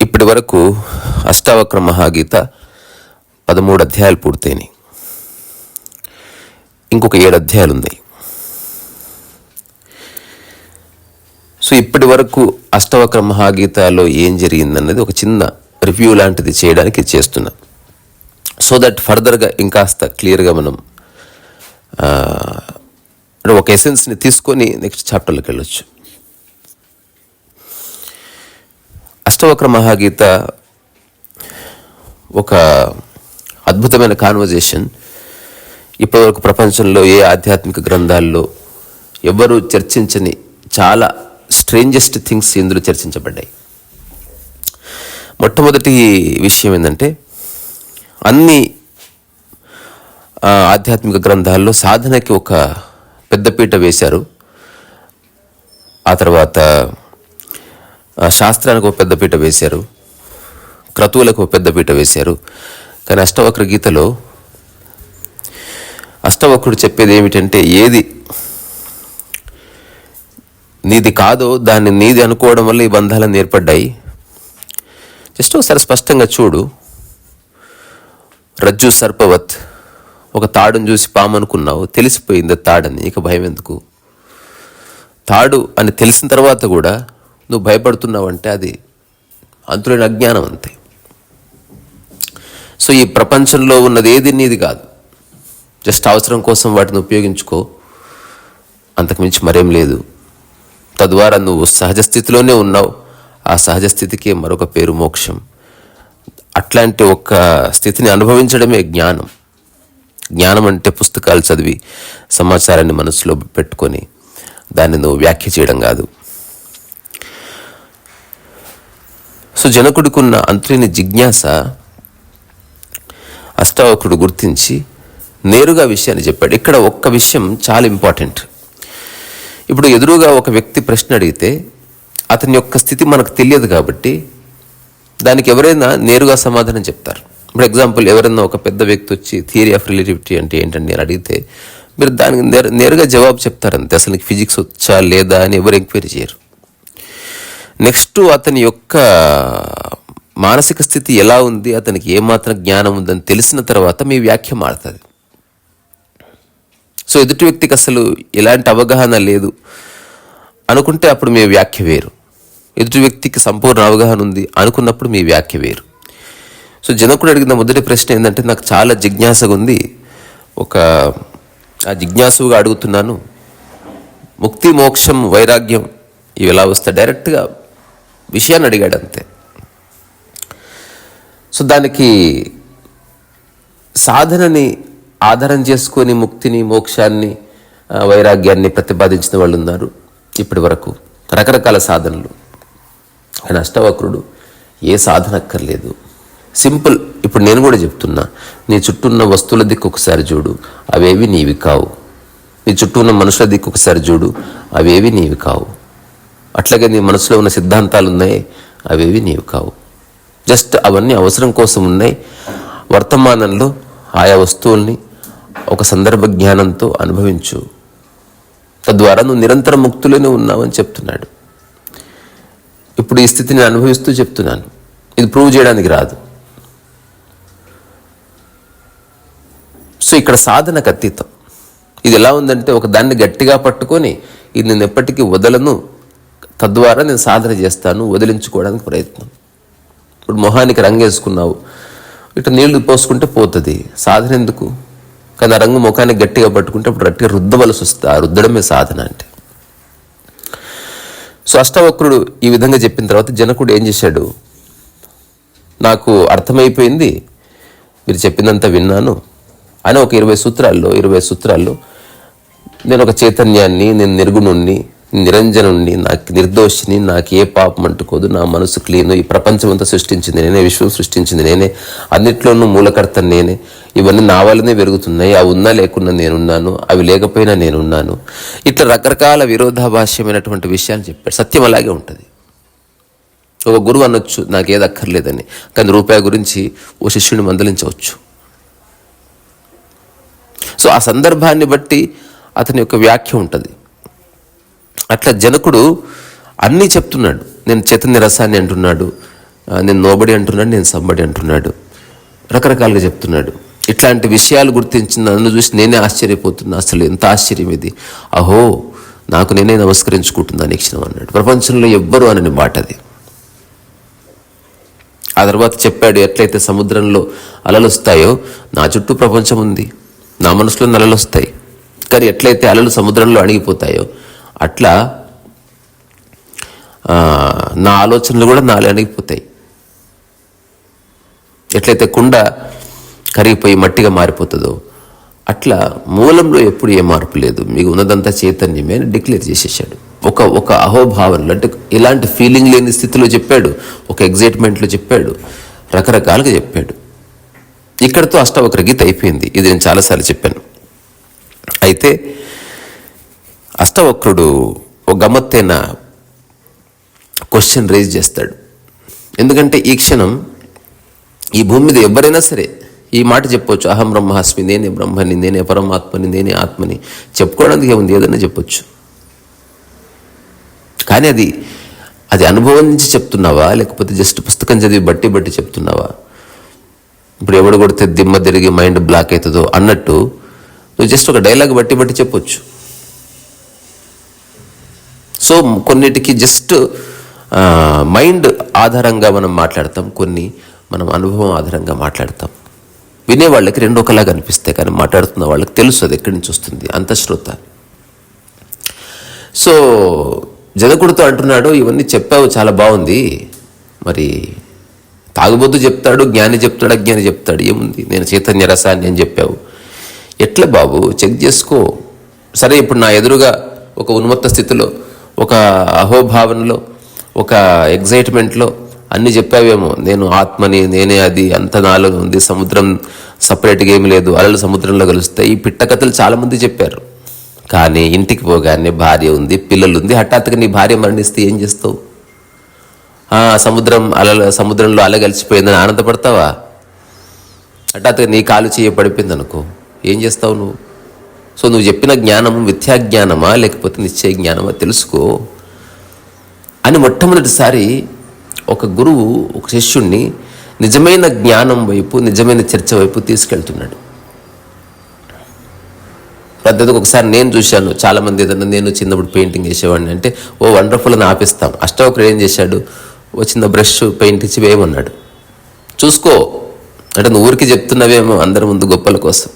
ఇప్పటి వరకు అష్టావక్ర మహాగీత పదమూడు అధ్యాయాలు పూర్తయినాయి. ఇంకొక ఏడు అధ్యాయాలు ఉన్నాయి సో ఇప్పటి వరకు అష్టవక్ర మహాగీతాలో ఏం జరిగిందన్నది ఒక చిన్న రివ్యూ లాంటిది చేయడానికి చేస్తున్నా. సో దట్ ఫర్దర్గా ఇంకాస్త క్లియర్గా మనం ఒక ఎసెన్స్ని తీసుకొని నెక్స్ట్ చాప్టర్లోకి వెళ్ళొచ్చు. అష్టవక్ర మహాగీత ఒక అద్భుతమైన కాన్వర్జేషన్ ఇప్పటివరకు ప్రపంచంలో ఏ ఆధ్యాత్మిక గ్రంథాల్లో ఎవ్వరూ చర్చించని చాలా స్ట్రేంజెస్ట్ థింగ్స్ ఇందులో చర్చించబడ్డాయి. మొట్టమొదటి విషయం ఏంటంటే అన్ని ఆధ్యాత్మిక గ్రంథాల్లో సాధనకి ఒక పెద్దపీట వేశారు. ఆ తర్వాత శాస్త్రానికి ఒక పెద్దపీట వేశారు. క్రతువులకు ఒక పెద్దపీట వేశారు. కానీ అష్టవక్ర గీతలో అష్టవక్రుడు చెప్పేది ఏమిటంటే ఏది నీది కాదో దాన్ని నీది అనుకోవడం వల్ల ఈ బంధాలను ఏర్పడ్డాయి. జస్ట్ ఒకసారి స్పష్టంగా చూడు. రజ్జు సర్పవత్ ఒక తాడును చూసి పాము అనుకున్నావు తెలిసిపోయింది తాడని. ఇక భయం ఎందుకు? తాడు అని తెలిసిన తర్వాత కూడా నువ్వు భయపడుతున్నావంటే అది అంతులేని అజ్ఞానం అంతే. సో ఈ ప్రపంచంలో ఉన్నది ఏది నీది కాదు. జస్ట్ అవసరం కోసం వాటిని ఉపయోగించుకో. అంతకుమించి మరేం లేదు. తద్వారా నువ్వు సహజ స్థితిలోనే ఉన్నావు. ఆ సహజ స్థితికే మరొక పేరు మోక్షం. అట్లాంటి ఒక స్థితిని అనుభవించడమే జ్ఞానం. జ్ఞానం అంటే పుస్తకాలు చదివి సమాచారాన్ని మనసులో పెట్టుకొని దాన్ని నువ్వు వ్యాఖ్య చేయడం కాదు. సో జనకుడికున్న అంతులేని జిజ్ఞాస అష్టావకుడు గుర్తించి నేరుగా విషయాన్ని చెప్పాడు. ఇక్కడ ఒక్క విషయం చాలా ఇంపార్టెంట్. ఇప్పుడు ఎదురుగా ఒక వ్యక్తి ప్రశ్న అడిగితే అతని యొక్క స్థితి మనకు తెలియదు కాబట్టి దానికి ఎవరైనా నేరుగా సమాధానం చెప్తారు. ఇప్పుడు ఎగ్జాంపుల్ ఎవరైనా ఒక పెద్ద వ్యక్తి వచ్చి థియరీ ఆఫ్ రిలేటివిటీ అంటే ఏంటండి అని అడిగితే మీరు దానికి నేరు నేరుగా జవాబు చెప్తారంతే. అసలు నీకు ఫిజిక్స్ వచ్చా లేదా అని ఎవరు ఎంక్వైరీ చేయరు. నెక్స్ట్ అతని యొక్క మానసిక స్థితి ఎలా ఉంది అతనికి ఏమాత్రం జ్ఞానం ఉందని తెలిసిన తర్వాత మీ వ్యాఖ్య మారుతుంది. సో ఎదుటి వ్యక్తికి అసలు ఎలాంటి అవగాహన లేదు అనుకుంటే అప్పుడు మీ వ్యాఖ్య వేరు. ఎదుటి వ్యక్తికి సంపూర్ణ అవగాహన ఉంది అనుకున్నప్పుడు మీ వ్యాఖ్య వేరు. సో జనకుడు అడిగిన మొదటి ప్రశ్న ఏంటంటే నాకు చాలా జిజ్ఞాసగా ఉంది. ఒక ఆ జిజ్ఞాసుగా అడుగుతున్నాను. ముక్తి మోక్షం వైరాగ్యం ఇవి ఎలా వస్తాయి డైరెక్ట్గా విషయాన్ని అడిగాడు అంతే. సో దానికి సాధనని ఆధారం చేసుకొని ముక్తిని మోక్షాన్ని వైరాగ్యాన్ని ప్రతిపాదించిన వాళ్ళు ఉన్నారు ఇప్పటి వరకు రకరకాల సాధనలు. ఆయన అష్టవక్రుడు. ఏ సాధన అక్కర్లేదు సింపుల్. ఇప్పుడు నేను కూడా చెప్తున్నా నీ చుట్టూ ఉన్న వస్తువుల దిక్కు ఒకసారి చూడు అవేవి నీవి కావు. నీ చుట్టూ ఉన్న మనుషుల దిక్కు ఒకసారి చూడు అవేవి నీవి కావు. అట్లాగే నీ మనసులో ఉన్న సిద్ధాంతాలు ఉన్నాయి అవేవి నీవి కావు. జస్ట్ అవన్నీ అవసరం కోసం ఉన్నాయి. వర్తమానంలో ఆయా వస్తువుల్ని ఒక సందర్భ జ్ఞానంతో అనుభవించు. తద్వారా నువ్వు నిరంతర ముక్తులోనే ఉన్నావని చెప్తున్నాడు. ఇప్పుడు ఈ స్థితిని అనుభవిస్తూ చెప్తున్నాను. ఇది ప్రూవ్ చేయడానికి రాదు. సో ఇక్కడ సాధనకు అతీతం. ఇది ఎలా ఉందంటే ఒక దాన్ని గట్టిగా పట్టుకొని ఇది నేను ఎప్పటికీ వదలను తద్వారా నేను సాధన చేస్తాను వదిలించుకోవడానికి ప్రయత్నం. ఇప్పుడు మొహానికి రంగు వేసుకున్నావు ఇటు నీళ్ళు పోసుకుంటే పోతుంది. సాధన ఎందుకు? కానీ ఆ రంగు ముఖాన్ని గట్టిగా పట్టుకుంటే అప్పుడు గట్టిగా రుద్దవలసి వస్తుంది. ఆ రుద్దడమే సాధన అంటే. సో అష్టవక్రుడు ఈ విధంగా చెప్పిన తర్వాత జనకుడు ఏం చేశాడు? నాకు అర్థమైపోయింది. మీరు చెప్పినంత విన్నాను. అని ఒక ఇరవై సూత్రాల్లో ఇరవై సూత్రాల్లో నేను ఒక చైతన్యాన్ని నేను నిర్గుణుణ్ణి నిరంజనుణ్ణి నాకు నిర్దోషిని నాకు ఏ పాపం అంటుకోదు నా మనసు క్లీన్ ఈ ప్రపంచం అంతా సృష్టించింది నేనే విశ్వం సృష్టించింది నేనే అన్నిట్లోనూ మూలకర్త నేనే ఇవన్నీ నా వల్లనే పెరుగుతున్నాయి అవి ఉన్నా లేకున్నా నేనున్నాను అవి లేకపోయినా నేనున్నాను. ఇట్లా రకరకాల విరోధాభాష్యమైనటువంటి విషయాలు చెప్పాడు. సత్యం అలాగే ఉంటుంది. ఒక గురువు అనొచ్చు నాకు ఏది అక్కర్లేదని. కానీ రూపాయి గురించి ఓ శిష్యుని మందలించవచ్చు. సో ఆ సందర్భాన్ని బట్టి అతని యొక్క వ్యాఖ్య ఉంటుంది. అట్లా జనకుడు అన్నీ చెప్తున్నాడు. నేను చైతన్య రసాన్ని అంటున్నాడు నేను నోబడి అంటున్నాడు నేను సంబడి అంటున్నాడు. రకరకాలుగా చెప్తున్నాడు. ఇట్లాంటి విషయాలు గుర్తించిన నన్ను చూసి నేనే ఆశ్చర్యపోతున్నా. అసలు ఎంత ఆశ్చర్యం ఇది? అహో నాకు నేనే నమస్కరించుకుంటున్నాను ఈ క్షణం అన్నాడు ప్రపంచంలో ఎవ్వరు అనని మాట అది. ఆ తర్వాత చెప్పాడు ఎట్లయితే సముద్రంలో అలలు వస్తాయో నా చుట్టూ ప్రపంచం ఉంది. నా మనసులో నలలు వస్తాయి. కానీ ఎట్లయితే అలలు సముద్రంలో అణిగిపోతాయో అట్లా నా ఆలోచనలు కూడా నాలో అణిగిపోతాయి. ఎట్లయితే కుండ కరిగిపోయి మట్టిగా మారిపోతుందో అట్లా మూలంలో ఎప్పుడు ఏ మార్పు లేదు. మీకు ఉన్నదంతా చైతన్యమే అని డిక్లేర్ చేసేసాడు. ఒక ఒక అహోభావనలు అంటే ఇలాంటి ఫీలింగ్ లేని స్థితిలో చెప్పాడు. ఒక ఎగ్జైట్మెంట్లో చెప్పాడు. రకరకాలుగా చెప్పాడు. ఇక్కడతో అష్టవక్ర గీత అయిపోయింది. ఇది నేను చాలాసార్లు చెప్పాను. అయితే అష్టవక్రుడు ఒక గమ్మత్తైన క్వశ్చన్ రేజ్ చేస్తాడు. ఎందుకంటే ఈ క్షణం ఈ భూమి మీద ఎవరైనా సరే ఈ మాట చెప్పొచ్చు. అహం బ్రహ్మాస్మి నేనే బ్రహ్మని నేనే పరమాత్మని నేనే ఆత్మని చెప్పుకోవడానికి ఏముంది? ఏదైనా చెప్పొచ్చు. కానీ అది అది అనుభవం నుంచి చెప్తున్నావా? లేకపోతే జస్ట్ పుస్తకం చదివి బట్టి బట్టి చెప్తున్నావా? ఇప్పుడు ఎవడు కొడితే దిమ్మ తిరిగి మైండ్ బ్లాక్ అవుతుందో అన్నట్టు నువ్వు జస్ట్ ఒక డైలాగ్ బట్టి బట్టి చెప్పొచ్చు. సో కొన్నిటికి జస్ట్ మైండ్ ఆధారంగా మనం మాట్లాడతాం కొన్ని మనం అనుభవం ఆధారంగా మాట్లాడతాం. వినే వాళ్ళకి రెండు ఒకలాగా అనిపిస్తాయి కానీ మాట్లాడుతున్న వాళ్ళకి తెలుసు అది ఎక్కడి నుంచి వస్తుంది అంతశ్రోత సో జనకుడితో అంటున్నాడు ఇవన్నీ చెప్పావు చాలా బాగుంది. మరి తాగుబోతు చెప్తాడు జ్ఞాని చెప్తాడు అజ్ఞాని చెప్తాడు. ఏముంది? నేను చైతన్య రసాన్ని అని చెప్పావు. ఎట్లా బాబు? చెక్ చేసుకో. సరే ఇప్పుడు నా ఎదురుగా ఒక ఉన్మత్త స్థితిలో ఒక అహోభావనలో ఒక ఎగ్జైట్మెంట్లో అన్ని చెప్పావేమో. నేను ఆత్మని నేనే అది అంత నాలో ఉంది సముద్రం సపరేట్గా ఏమి లేదు అలలు సముద్రంలో కలుస్తాయి. ఈ పిట్టకథలు చాలామంది చెప్పారు. కానీ ఇంటికి పోగానే భార్య ఉంది పిల్లలు ఉంది. హఠాత్తుగా నీ భార్య మరణిస్తే ఏం చేస్తావు? సముద్రం అల సముద్రంలో అలగలిసిపోయిందని ఆనందపడతావా? హఠాత్తుగా నీ కాలు చేయ పడిపోయింది అనుకో. ఏం చేస్తావు నువ్వు? సో నువ్వు చెప్పిన జ్ఞానం మిథ్యా జ్ఞానమా లేకపోతే నిశ్చయ జ్ఞానమా తెలుసుకో. అని మొట్టమొదటిసారి ఒక గురువు ఒక శిష్యుణ్ణి నిజమైన జ్ఞానం వైపు నిజమైన చర్చ వైపు తీసుకెళ్తున్నాడు. పద్ధతికి ఒకసారి నేను చూశాను. చాలామంది ఏదన్నా నేను చిన్నప్పుడు పెయింటింగ్ చేసేవాడిని అంటే ఓ వండర్ఫుల్ అని ఆపిస్తాం. అష్టవకుడు ఏం చేశాడు? వచ్చిందో బ్రష్ పెయింట్ ఇచ్చి వేయమన్నాడు. చూసుకో అంటే నువ్వు ఊరికి చెప్తున్నావేమో అందరి ముందు గొప్పల కోసం.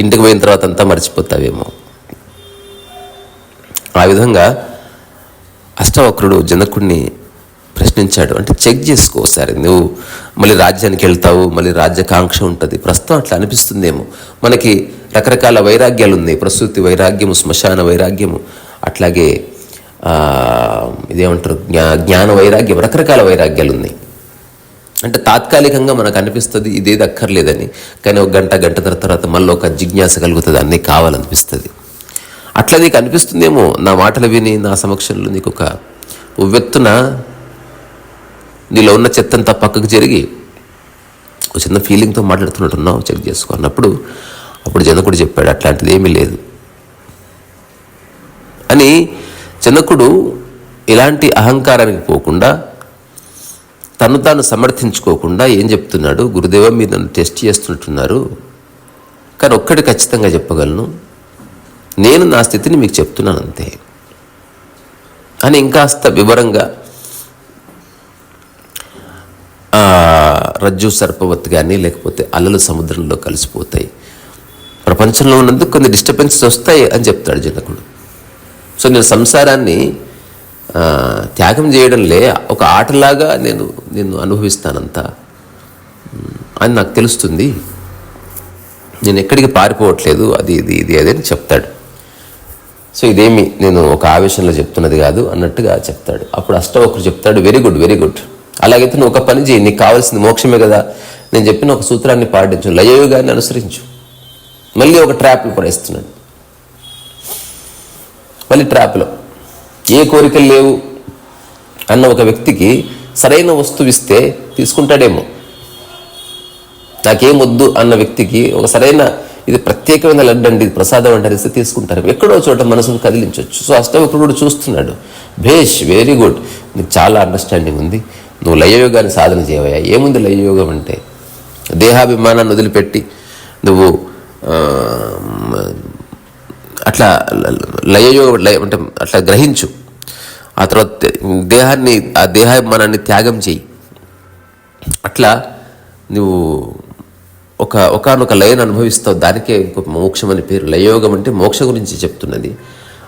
ఇంటికి పోయిన తర్వాత అంతా మర్చిపోతావేమో. ఆ విధంగా అష్టవక్రుడు జనకుడిని ప్రశ్నించాడు. అంటే చెక్ చేసుకో ఒకసారి నువ్వు మళ్ళీ రాజ్యానికి వెళ్తావు మళ్ళీ రాజ్యకాంక్ష ఉంటుంది. ప్రస్తుతం అట్లా అనిపిస్తుందేమో. మనకి రకరకాల వైరాగ్యాలు ఉన్నాయి. ప్రసూతి వైరాగ్యము శ్మశాన వైరాగ్యము అట్లాగే ఇదేమంటారు? జ్ఞా జ్ఞాన వైరాగ్యం రకరకాల వైరాగ్యాలు ఉన్నాయి అంటే తాత్కాలికంగా మనకు అనిపిస్తుంది ఇదేది అక్కర్లేదని. కానీ ఒక గంట గంట తర్వాత మళ్ళీ ఒక జిజ్ఞాస కలుగుతుంది అన్నీ కావాలనిపిస్తుంది. అట్లా నీకు అనిపిస్తుందేమో నా మాటలు విని నా సమక్షంలో నీకు ఒక ఉవ్వెత్తున నీలో ఉన్న చెత్తంతా పక్కకు జరిగి ఒక చిన్న ఫీలింగ్తో మాట్లాడుతున్నట్టున్నావు చెక్ చేసుకో అన్నప్పుడు అప్పుడు జనకుడు చెప్పాడు అట్లాంటిది ఏమీ లేదు. అని జనకుడు ఇలాంటి అహంకారానికి పోకుండా తను తాను సమర్థించుకోకుండా ఏం చెప్తున్నాడు గురుదేవ మీరు నన్ను టెస్ట్ చేస్తుంటున్నారు కానీ ఒక్కటి ఖచ్చితంగా చెప్పగలను. నేను నా స్థితిని మీకు చెప్తున్నాను అంతే. అని ఇంకాస్త వివరంగా రజ్జు సర్పవత్ కానీ లేకపోతే అలలు సముద్రంలో కలిసిపోతాయి. ప్రపంచంలో ఉన్నందుకు కొన్ని డిస్టర్బెన్సెస్ వస్తాయి అని చెప్తాడు జనకుడు సో నేను సంసారాన్ని త్యాగం చేయడంలే ఒక ఆటలాగా నేను నేను అనుభవిస్తానంతా. అని నాకు తెలుస్తుంది. నేను ఎక్కడికి పారిపోవట్లేదు అది ఇది ఇది అది అని చెప్తాడు. సో ఇదేమి నేను ఒక ఆవేశంలో చెప్తున్నది కాదు అన్నట్టుగా చెప్తాడు. అప్పుడు అష్టవకుడు చెప్తాడు వెరీ గుడ్ వెరీ గుడ్ అలాగైతే నువ్వు ఒక పని చేయి నీకు కావాల్సింది మోక్షమే కదా. నేను చెప్పిన ఒక సూత్రాన్ని పాటించు లయయోగాన్ని అనుసరించు. మళ్ళీ ఒక ట్రాప్లు పడేస్తున్నాడు మళ్ళీ ట్రాప్లో. ఏ కోరికలు లేవు అన్న ఒక వ్యక్తికి సరైన వస్తువు ఇస్తే తీసుకుంటాడేమో. నాకేం వద్దు అన్న వ్యక్తికి ఒక సరైన ఇది ప్రత్యేకమైన లడ్డు అండి ఇది ప్రసాదం అంటారు ఇస్తే తీసుకుంటారు. ఎక్కడో చోట మనసును కదిలించవచ్చు సో అష్టవక్రుడు చూస్తున్నాడు. భేష్ వెరీ గుడ్ నీకు చాలా అండర్స్టాండింగ్ ఉంది. నువ్వు లయయోగాన్ని సాధన చేయవయ్యా. ఏముంది లయయోగం అంటే? దేహాభిమానాన్ని వదిలిపెట్టి నువ్వు అట్లా లయయోగం లయ అంటే అట్లా గ్రహించు. ఆ తర్వాత దేహాన్ని ఆ దేహాభిమానాన్ని త్యాగం చేయి. అట్లా నువ్వు ఒక ఒకనొక లయను అనుభవిస్తావు. దానికే ఇంకొక మోక్షం అని పేరు. లయయోగం అంటే మోక్ష గురించి చెప్తున్నది.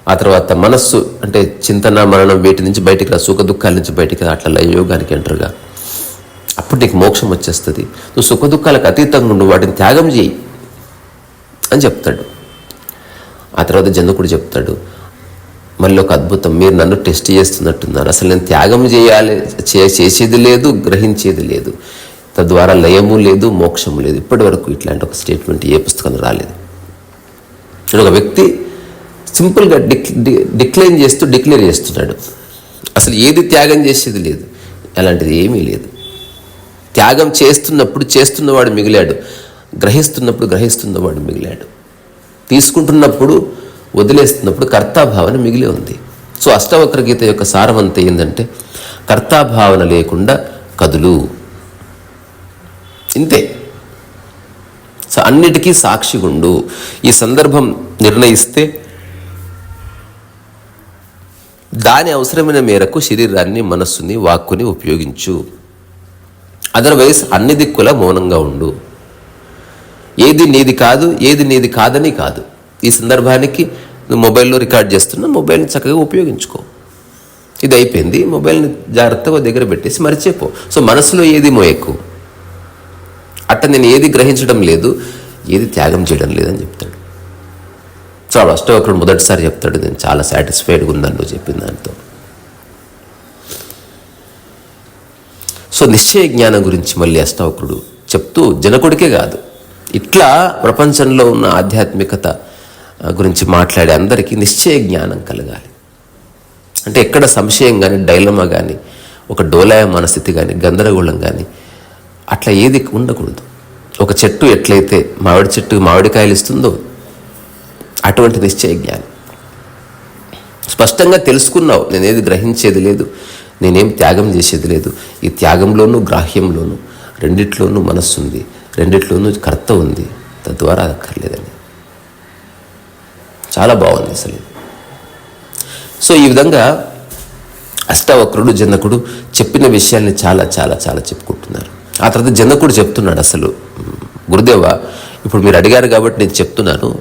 ఆ తర్వాత మనస్సు అంటే చింతన మరణం వీటి నుంచి బయటికి రా సుఖ దుఃఖాల నుంచి బయటికి రా అట్లా లయయోగానికి ఎంటర్గా అప్పుడు నీకు మోక్షం వచ్చేస్తుంది. నువ్వు సుఖ దుఃఖాలకు అతీతంగా ఉండు వాటిని త్యాగం చేయి అని చెప్తాడు. ఆ తర్వాత జనకుడు చెప్తాడు మళ్ళీ ఒక అద్భుతం మీరు నన్ను టెస్ట్ చేస్తున్నట్టున్నారు. అసలు నేను త్యాగం చేయాలి చే- చేసేది లేదు గ్రహించేది లేదు. తద్వారా లయము లేదు మోక్షము లేదు. ఇప్పటి వరకు ఇట్లాంటి ఒక స్టేట్మెంట్ ఏ పుస్తకంలో రాలేదు. ఒక వ్యక్తి సింపుల్గా డిక్ డిక్లైన్ చేస్తూ డిక్లేర్ చేస్తున్నాడు. అసలు ఏది త్యాగం చేసేది లేదు అలాంటిది ఏమీ లేదు. త్యాగం చేస్తున్నప్పుడు చేస్తున్నవాడు మిగిలాడు గ్రహిస్తున్నప్పుడు గ్రహిస్తున్నవాడు మిగిలాడు. తీసుకుంటున్నప్పుడు వదిలేస్తున్నప్పుడు కర్తాభావన మిగిలి ఉంది. సో అష్టవక్ర గీత యొక్క సారం అంత ఏంటంటే కర్తాభావన లేకుండా కదులు. ఇంతే. సో అన్నిటికీ సాక్షిగుండు. ఈ సందర్భం నిర్ణయిస్తే దాని అవసరమైన మేరకు శరీరాన్ని మనస్సుని వాక్కుని ఉపయోగించు. అదర్వైజ్ అన్ని దిక్కుల మౌనంగా ఉండు. ఏది నీది కాదు ఏది నీది కాదని కాదు. ఈ సందర్భానికి నువ్వు మొబైల్లో రికార్డ్ చేస్తున్నా మొబైల్ని చక్కగా ఉపయోగించుకో. ఇది అయిపోయింది. మొబైల్ని జాగ్రత్తగా దగ్గర పెట్టేసి మరిచేపో. సో మనసులో ఏది మోయకు? అట్ట నేను ఏది గ్రహించడం లేదు ఏది త్యాగం చేయడం లేదని చెప్తాడు. సో వాడు అష్టవక్రుడు మొదటిసారి చెప్తాడు నేను చాలా సాటిస్ఫైడ్గా ఉందని నువ్వు చెప్పిన దాంతో. సో నిశ్చయ జ్ఞానం గురించి మళ్ళీ అష్టవక్రుడు చెప్తూ జనకుడికే కాదు ఇట్లా ప్రపంచంలో ఉన్న ఆధ్యాత్మికత గురించి మాట్లాడే అందరికీ నిశ్చయ జ్ఞానం కలగాలి. అంటే ఎక్కడ సంశయం కానీ డైలమా కానీ ఒక డోలాయ మనస్థితి కానీ గందరగోళం కానీ అట్లా ఏది ఉండకూడదు. ఒక చెట్టు ఎట్లయితే మామిడి చెట్టు మామిడికాయలు ఇస్తుందో అటువంటి నిశ్చయ జ్ఞానం. స్పష్టంగా తెలుసుకున్నావు నేనేది గ్రహించేది లేదు నేనేం త్యాగం చేసేది లేదు. ఈ త్యాగంలోనూ గ్రాహ్యంలోనూ రెండిట్లోనూ మనస్సు ఉంది రెండిట్లోనూ కర్త ఉంది తద్వారా అది అక్కర్లేదని చాలా బాగుంది అసలు సో ఈ విధంగా అష్టవక్రుడు జనకుడు చెప్పిన విషయాల్ని చాలా చాలా చాలా చెప్పుకుంటున్నారు. ఆ తర్వాత జనకుడు చెప్తున్నాడు అసలు. గురుదేవ ఇప్పుడు మీరు అడిగారు కాబట్టి నేను చెప్తున్నాను.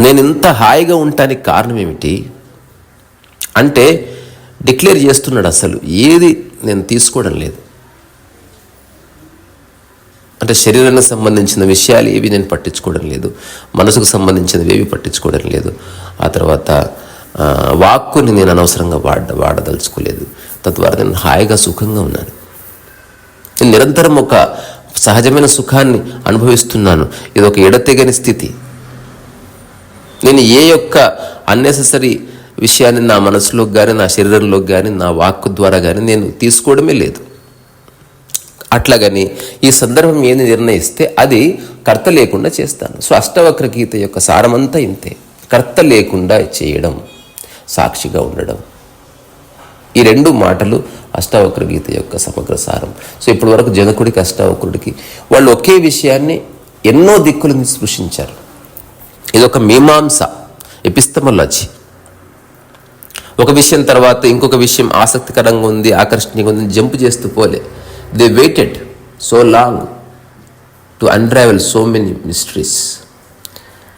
నేను ఇంత హాయిగా ఉండటానికి కారణం ఏమిటి? అంటే డిక్లేర్ చేస్తున్నాడు అసలు. ఏది నేను తీసుకోవడం లేదు. అంటే శరీరానికి సంబంధించిన విషయాలు ఏవి నేను పట్టించుకోవడం లేదు మనసుకు సంబంధించినవి ఏవి పట్టించుకోవడం లేదు. ఆ తర్వాత వాక్కుని నేను అనవసరంగా వాడ వాడదలుచుకోలేదు. తద్వారా నేను హాయిగా సుఖంగా ఉన్నాను. నేను నిరంతరం ఒక సహజమైన సుఖాన్ని అనుభవిస్తున్నాను. ఇది ఒక ఎడతెగని స్థితి. నేను ఏ యొక్క అన్నెసెసరీ విషయాన్ని నా మనసులోకి కానీ నా శరీరంలోకి కానీ నా వాక్కు ద్వారా కానీ నేను తీసుకోవడమే లేదు. అట్లాగని ఈ సందర్భం ఏది నిర్ణయిస్తే అది కర్త లేకుండా చేస్తాను. సో అష్టవక్ర గీత యొక్క సారమంతా ఇంతే. కర్త లేకుండా చేయడం సాక్షిగా ఉండడం. ఈ రెండు మాటలు అష్టావక్ర గీత యొక్క సమగ్ర సారం. సో ఇప్పటి వరకు జనకుడికి అష్టావక్రుడికి వాళ్ళు ఒకే విషయాన్ని ఎన్నో దిక్కుల నుంచి స్పృశించారు. ఇది ఒక మీమాంస ఎపిస్తమలాజీ ఒక విషయం తర్వాత ఇంకొక విషయం ఆసక్తికరంగా ఉంది ఆకర్షణీయంగా ఉంది జంప్ చేస్తూ పోలే. They waited so long to unravel so many mysteries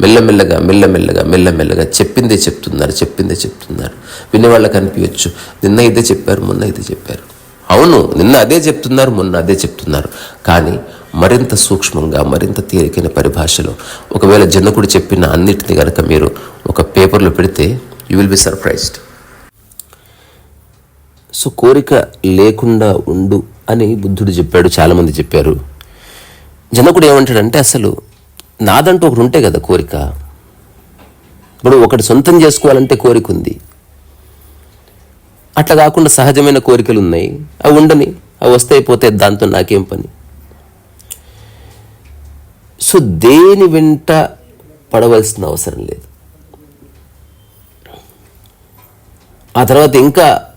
మెల్లమెల్లగా మెల్లమెల్లగా మెల్లమెల్లగా చెప్పిందే చెప్తున్నారు చెప్పిందే చెప్తున్నారు. వినేవాళ్ళకి అనిపించచ్చు. నిన్న ఇదే చెప్పారు మొన్న ఇదే చెప్పారు. అవును నిన్న అదే చెప్తున్నారు మొన్న అదే చెప్తున్నారు. కానీ మరింత సూక్ష్మంగా మరింత తేలికైన పరిభాషలో ఒకవేళ జనకుడు చెప్పిన అన్నిటిని కనుక మీరు ఒక పేపర్లో పెడితే you will be surprised. So కోరిక లేకుండా ఉండు అని బుద్ధుడు చెప్పాడు చాలామంది చెప్పారు. జనకుడు ఏమంటాడంటే అసలు నాదంటూ ఒకటి ఉంటే కదా కోరిక. ఇప్పుడు ఒకటి సొంతం చేసుకోవాలంటే కోరిక ఉంది. అట్లా కాకుండా సహజమైన కోరికలు ఉన్నాయి. అవి ఉండని అవి వస్తాయి పోతే దాంతో నాకేం పని? సో దేని వెంట పడవలసిన అవసరం లేదు. ఆ తర్వాత ఇంకా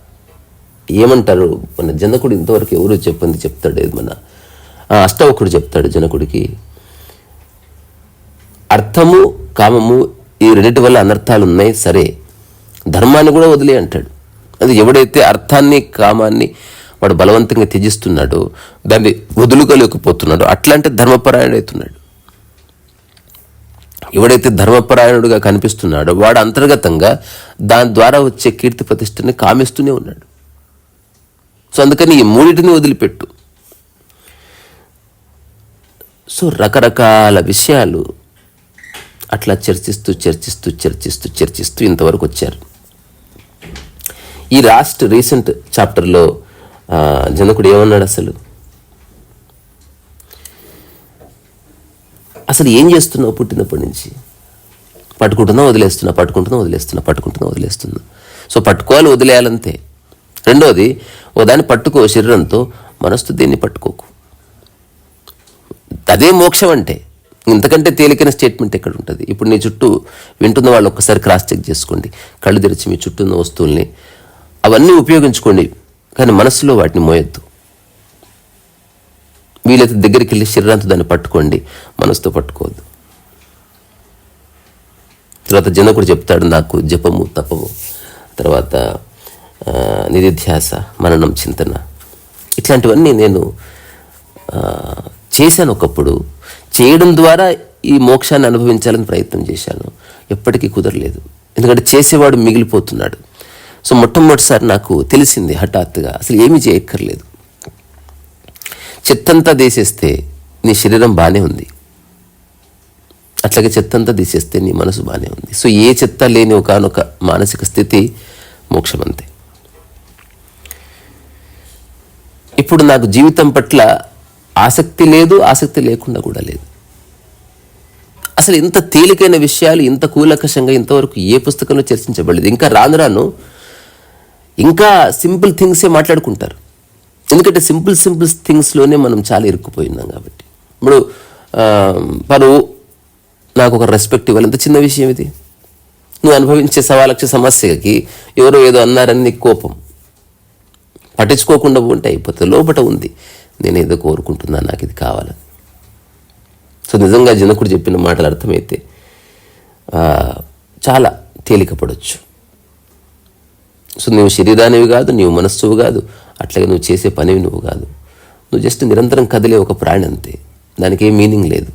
ఏమంటారు? మన జనకుడు ఇంతవరకు ఎవరు చెప్పింది చెప్తాడు మన? అష్టవకుడు చెప్తాడు జనకుడికి అర్థము కామము ఈ రెండింటి వల్ల అనర్థాలు ఉన్నాయి సరే. ధర్మాన్ని కూడా వదిలే అంటాడు. అది ఎవడైతే అర్థాన్ని కామాన్ని వాడు బలవంతంగా త్యజిస్తున్నాడో దాన్ని వదులుకోలేకపోతున్నాడో అట్లాంటి ధర్మపరాయణుడు అవుతున్నాడు ఎవడైతే ధర్మపరాయణుడుగా కనిపిస్తున్నాడో వాడు అంతర్గతంగా దాని ద్వారా వచ్చే కీర్తి ప్రతిష్టని కామిస్తూనే ఉన్నాడు. సో అందుకని ఈ మూడింటిని వదిలిపెట్టు. సో రకరకాల విషయాలు అట్లా చర్చిస్తూ చర్చిస్తూ చర్చిస్తూ చర్చిస్తూ ఇంతవరకు వచ్చారు. ఈ లాస్ట్ రీసెంట్ చాప్టర్లో జనకుడు ఏమన్నాడు అసలు? అసలు ఏం చేస్తున్నావు పుట్టినప్పటి నుంచి? పట్టుకుంటున్నా వదిలేస్తున్నా పట్టుకుంటున్నా వదిలేస్తున్నా పట్టుకుంటున్నా వదిలేస్తున్నా. సో పట్టుకోవాలి వదిలేయాలంతే. రెండోది ఓ దాన్ని పట్టుకో శరీరంతో మనస్సు దీన్ని పట్టుకోకు. అదే మోక్షం అంటే ఇంతకంటే తేలికైన స్టేట్మెంట్ ఎక్కడ ఉంటుంది? ఇప్పుడు నీ చుట్టూ వింటున్న వాళ్ళు ఒక్కసారి క్రాస్ చెక్ చేసుకోండి. కళ్ళు తెరిచి మీ చుట్టూ ఉన్న వస్తువుల్ని అవన్నీ ఉపయోగించుకోండి కానీ మనస్సులో వాటిని మోయొద్దు. వీలైతే దగ్గరికి వెళ్ళి శరీరంతో దాన్ని పట్టుకోండి మనసుతో పట్టుకోవద్దు. తర్వాత జనకుడు చెప్తాడు నాకు జపము తపము. తర్వాత నిధిధ్యాస మననం చింతన. ఇట్లాంటివన్నీ నేను చేశాను ఒకప్పుడు. చేయడం ద్వారా ఈ మోక్షాన్ని అనుభవించాలని ప్రయత్నం చేశాను. ఎప్పటికీ కుదరలేదు. ఎందుకంటే చేసేవాడు మిగిలిపోతున్నాడు. సో మొట్టమొదటిసారి నాకు తెలిసింది హఠాత్తుగా. అసలు ఏమీ చేయక్కర్లేదు. చెత్తంతా తీసేస్తే నీ శరీరం బాగానే ఉంది. అట్లాగే చెత్తంతా తీసేస్తే నీ మనసు బాగానే ఉంది. సో ఏ చెత్త లేని ఒకనొక మానసిక స్థితి మోక్షం అంతే ఇప్పుడు నాకు జీవితం పట్ల ఆసక్తి లేదు ఆసక్తి లేకుండా కూడా లేదు. అసలు ఇంత తేలికైన విషయాలు ఇంత కూలకషంగా ఇంతవరకు ఏ పుస్తకంలో చర్చించబడలేదు. ఇంకా రాను రాను ఇంకా సింపుల్ థింగ్సే మాట్లాడుకుంటారు. ఎందుకంటే సింపుల్ సింపుల్ థింగ్స్లోనే మనం చాలా ఇరుక్కుపోయిందాం కాబట్టి. ఇప్పుడు పలు నాకు ఒక రెస్పెక్ట్ ఇవ్వాలి. ఎంత చిన్న విషయం ఇది. నువ్వు అనుభవించే సవాలక్ష సమస్యకి ఎవరో ఏదో అన్నారని నీకు కోపం. పట్టించుకోకుండా ఉంటే అయిపోతుంది లోపట ఉంది. నేను ఏదో కోరుకుంటున్నాను నాకు ఇది కావాలని సో నిజంగా జనకుడు చెప్పిన మాటలు అర్థమైతే చాలా తేలికపడవచ్చు సో నువ్వు శరీరానివి కాదు నీవు మనస్సువు కాదు అట్లాగే నువ్వు చేసే పనివి నువ్వు కాదు. నువ్వు జస్ట్ నిరంతరం కదిలే ఒక ప్రాణి అంతే. దానికి ఏం మీనింగ్ లేదు.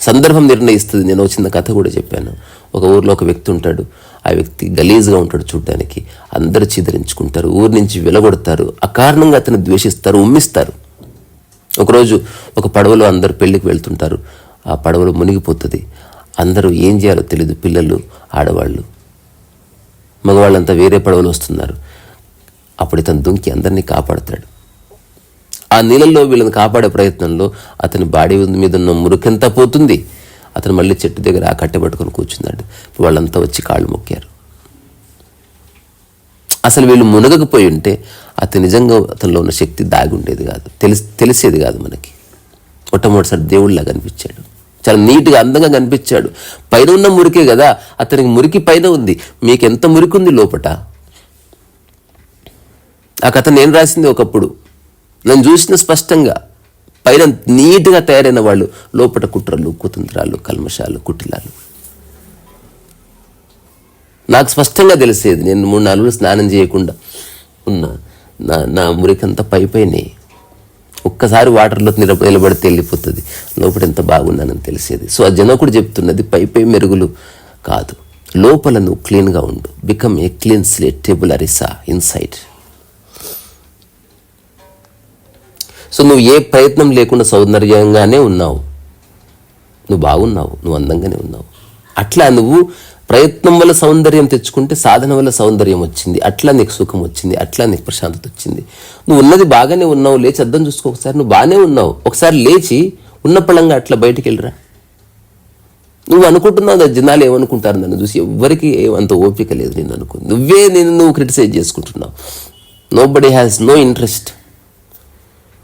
సందర్భం నిర్ణయిస్తుంది. నేను ఒక చిన్న కథ కూడా చెప్పాను. ఒక ఊర్లో ఒక వ్యక్తి ఉంటాడు. ఆ వ్యక్తి గలీజ్గా ఉంటాడు చూడ్డానికి. అందరు చీదరించుకుంటారు ఊరి నుంచి వెలగొడతారు. అకారణంగా అతను ద్వేషిస్తారు ఉమ్మిస్తారు. ఒకరోజు ఒక పడవలో అందరు పెళ్ళికి వెళ్తుంటారు. ఆ పడవలో మునిగిపోతుంది. అందరూ ఏం చేయాలో తెలియదు పిల్లలు ఆడవాళ్ళు. మగవాళ్ళంతా వేరే పడవలు వస్తున్నారు. అప్పుడు ఇతను దుంకి అందరినీ కాపాడతాడు. ఆ నీళ్ళల్లో వీళ్ళని కాపాడే ప్రయత్నంలో అతని బాడీ మీద ఉన్న మురికెంతా పోతుంది? అతను మళ్ళీ చెట్టు దగ్గర ఆ కట్టె పట్టుకొని కూర్చున్నాడు. వాళ్ళంతా వచ్చి కాళ్ళు మొక్కారు. అసలు వీళ్ళు మునగకపోయి ఉంటే అతను నిజంగా అతనిలో ఉన్న శక్తి దాగి ఉండేది కాదు. తెలిసి తెలిసేది కాదు మనకి. మొట్టమొదటిసారి దేవుళ్ళగా కనిపించాడు చాలా నీట్గా అందంగా కనిపించాడు. పైన ఉన్న మురికే కదా అతనికి మురికి పైన ఉంది. మీకు ఎంత మురికి ఉంది లోపట? ఆ కథ నేను రాసింది ఒకప్పుడు. నేను చూసిన స్పష్టంగా. పైన నీట్గా తయారైన వాళ్ళు లోపల కుట్రలు కుతంత్రాలు కల్మషాలు కుటిలాలు. నాకు స్పష్టంగా తెలిసేది నేను మూడు నాలుగు స్నానం చేయకుండా ఉన్నా నా నా మురికంతా పై పైనే. ఒక్కసారి వాటర్లో నిలబ నిలబడితే వెళ్ళిపోతుంది. లోపల ఎంత బాగున్నానని తెలిసేది. సో ఆ జనకుడు చెప్తున్నది పై పై మెరుగులు కాదు. లోపల నువ్వు క్లీన్గా ఉండు. Become a clean slate tabula rasa inside. So నువ్వు ఏ ప్రయత్నం లేకుండా సౌందర్యంగానే ఉన్నావు. నువ్వు బాగున్నావు నువ్వు అందంగానే ఉన్నావు. అట్లా నువ్వు ప్రయత్నం వల్ల సౌందర్యం తెచ్చుకుంటే సాధన వల్ల సౌందర్యం వచ్చింది అట్లా నీకు సుఖం వచ్చింది అట్లా నీకు ప్రశాంతత వచ్చింది. నువ్వు ఉన్నది బాగానే ఉన్నావు లేచి అర్థం చూసుకో ఒకసారి నువ్వు బాగానే ఉన్నావు. ఒకసారి లేచి ఉన్న పళంగా అట్లా బయటికి వెళ్ళరా. నువ్వు అనుకుంటున్నావు జనాలు ఏమనుకుంటారు నన్ను చూసి ఎవరికి అంత ఓపిక లేదు నేను అనుకుని నువ్వే నేను నువ్వు క్రిటిసైజ్ చేసుకుంటున్నావు. Nobody has no interest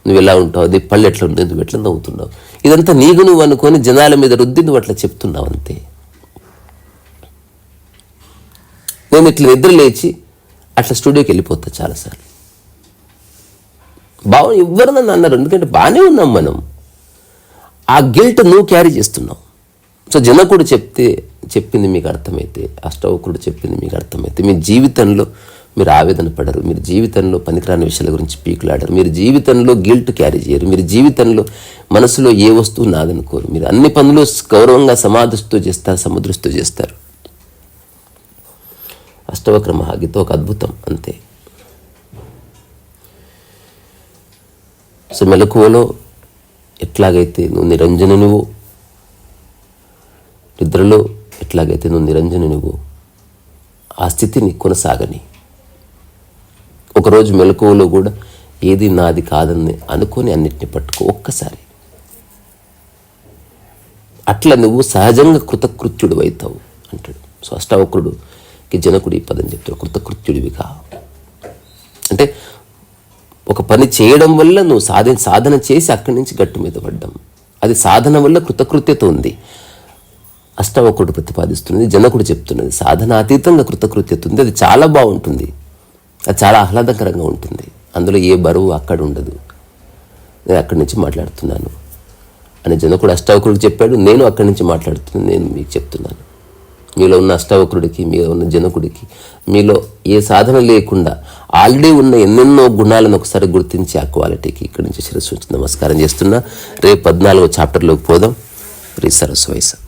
నువ్వు ఎలా ఉంటావు? అది పళ్ళు ఎట్లా ఉంటుంది నువ్వు ఎట్లా నవ్వుతున్నావు? ఇదంతా నీకు నువ్వు అనుకొని జనాల మీద రుద్ది నువ్వు అట్లా చెప్తున్నావు అంతే. నేను ఇట్లా నిద్ర లేచి అట్లా స్టూడియోకి వెళ్ళిపోతా చాలాసార్లు. బావ ఎవ్వరు నన్ను అన్నారు. ఎందుకంటే బాగానే ఉన్నాం మనం. ఆ గిల్ట్ నువ్వు క్యారీ చేస్తున్నావు. సో జనకుడు చెప్తే చెప్పింది మీకు అర్థమైతే అష్టవకుడు చెప్పింది మీకు అర్థమైతే మీ జీవితంలో మీరు ఆవేదన పడరు. మీరు జీవితంలో పనికిరాని విషయాల గురించి పీకులాడరు. మీరు జీవితంలో గిల్ట్ క్యారీ చేయరు. మీరు జీవితంలో మనసులో ఏ వస్తువు నాదనుకోరు. మీరు అన్ని పనులు గౌరవంగా సమాధిస్తూ చేస్తారు సముద్రిస్తూ చేస్తారు. అష్టవక్ర మహాగీత ఒక అద్భుతం అంతే. సో మెలకువలో ఎట్లాగైతే నువ్వు నిరంజనునివు నిద్రలో ఎట్లాగైతే నువ్వు నిరంజనునివు ఆ స్థితిని కొనసాగని ఒకరోజు మెలకువలో కూడా ఏది నాది కాదని అనుకొని అన్నిటిని పట్టుకో ఒక్కసారి. అట్లా నువ్వు సహజంగా కృతకృత్యుడు అవుతావు అంటాడు. సో అష్టావక్రుడుకి జనకుడు ఈ పదం చెప్తాడు. కృతకృత్యుడివి కా. అంటే ఒక పని చేయడం వల్ల నువ్వు సాధన సాధన చేసి అక్కడి నుంచి గట్టు మీద పడ్డం. అది సాధన వల్ల కృతకృత్యత ఉంది. అష్టవకుడు ప్రతిపాదిస్తున్నది జనకుడు చెప్తున్నది సాధన అతీతంగా కృతకృత్యత ఉంది. అది చాలా బాగుంటుంది. అది చాలా ఆహ్లాదకరంగా ఉంటుంది. అందులో ఏ బరువు అక్కడ ఉండదు. నేను అక్కడి నుంచి మాట్లాడుతున్నాను. అని జనకుడు అష్టావకుడికి చెప్పాడు. నేను అక్కడి నుంచి మాట్లాడుతున్నాను. నేను మీకు చెప్తున్నాను. మీలో ఉన్న అష్టావకుడికి మీలో ఉన్న జనకుడికి మీలో ఏ సాధన లేకుండా ఆల్రెడీ ఉన్న ఎన్నెన్నో గుణాలను ఒకసారి గుర్తించి ఆ క్వాలిటీకి ఇక్కడి నుంచి శిరస్సు నమస్కారం చేస్తున్నా. రేపు పద్నాలుగో చాప్టర్లోకి పోదాం. రీ సరస్సు వయసు